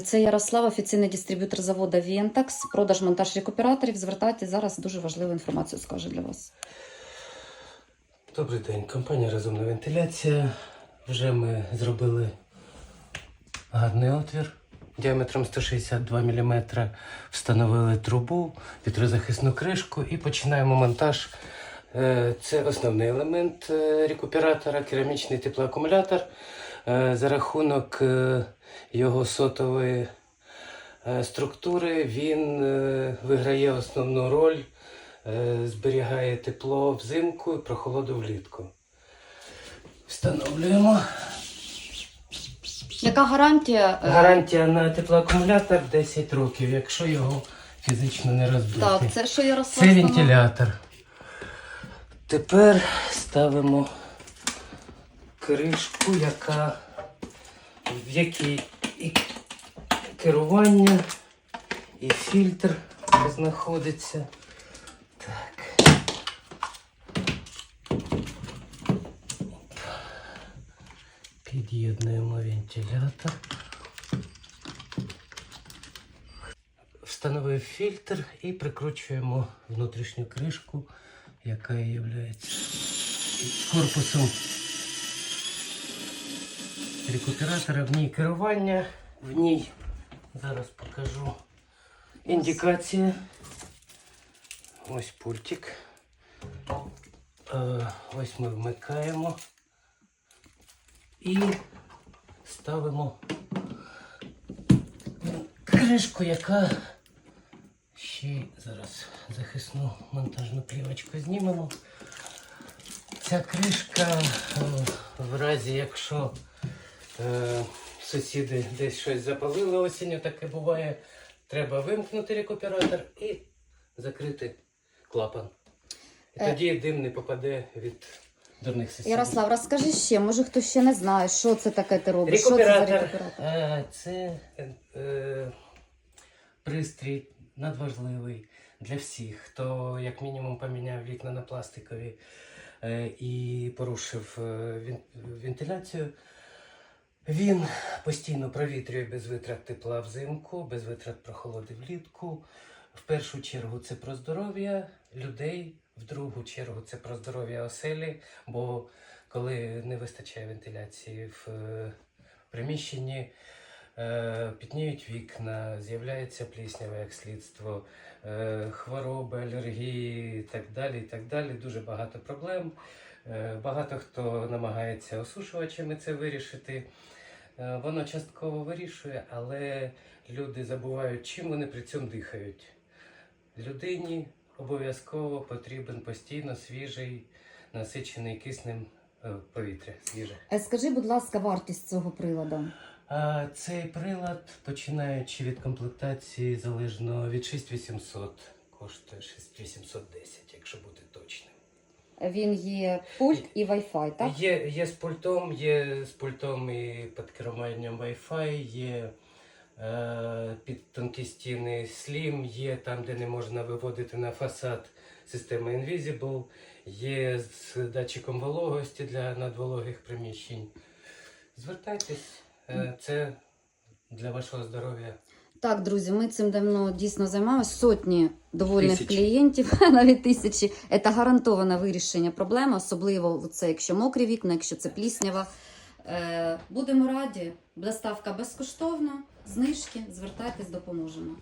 Це Ярослав, офіційний дистриб'ютор заводу Вентакс, продаж монтаж рекуператорів. Звертайте зараз дуже важливу інформацію скаже для вас. Добрий день, компанія Розумна вентиляція. Вже ми зробили гарний отвір діаметром 162 мм. Встановили трубу, вітрозахисну кришку і починаємо монтаж. Е, Це основний елемент е, рекуператора, керамічний теплоакумулятор. Е, За рахунок е, його сотової е, структури він виграє основну роль, зберігає тепло взимку і прохолоду влітку. Встановлюємо. Яка гарантія? Гарантія на теплоакумулятор 10 років, якщо його фізично не розбити. Так, це що Ярослав? Це вентилятор. Тепер ставимо кришку, яка в якій і керування, і фільтр знаходиться. Так. Під'єднуємо вентилятор. Встановив фільтр і прикручуємо внутрішню кришку, яка є корпусом рекуператора. В ній керування, в ній зараз покажу індикація. Ось пультик. Е, Ось ми вмикаємо і ставимо кришку, яка ще зараз захисну монтажну плівочку знімемо. Ця кришка е, в разі, якщо е, сусіди десь щось запалили осінню, таке буває, треба вимкнути рекуператор і закрити клапан. І Е. тоді дим не попаде від дурних сусідів. Ярослав, розкажи ще, може хтось ще не знає, що це таке ти робиш? Що це за Рекуператор. рекуператор? Е, Це е, е, пристрій надважливий для всіх, хто як мінімум поміняв вікна на пластикові е, і порушив е, вен- вентиляцію. Він постійно провітрює без витрат тепла взимку, без витрат прохолоди влітку. В першу чергу це про здоров'я людей, в другу чергу це про здоров'я оселі, бо коли не вистачає вентиляції в е, приміщенні, е, пітніють вікна, з'являється пліснява як слідство, е, хвороби, алергії і так далі. і так далі. Дуже багато проблем. Е, Багато хто намагається осушувачами це вирішити. Е, Воно частково вирішує, але люди забувають, чим вони при цьому дихають. Людині обов'язково потрібен постійно свіжий, насичений киснем е, повітря. Свіже. Скажи, будь ласка, вартість цього приладу. Цей прилад, починаючи від комплектації, залежно від 6800, коштує 6810, якщо бути точним. Він є пульт і Wi-Fi, так? Є, є з пультом, є з пультом і під керуванням Wi-Fi, є е, під тонкістінний Slim, є там, де не можна виводити на фасад система Invisible, є з датчиком вологості для надвологих приміщень. Звертайтесь, е, це для вашого здоров'я. Так, друзі, ми цим давно дійсно займаємося. Сотні довольних Тисячі. клієнтів, навіть тисячі. Це гарантоване вирішення проблеми, особливо це, якщо мокрі вікна, якщо це пліснява. Е, Будемо раді. Доставка безкоштовна, знижки. Звертайтесь, допоможемо.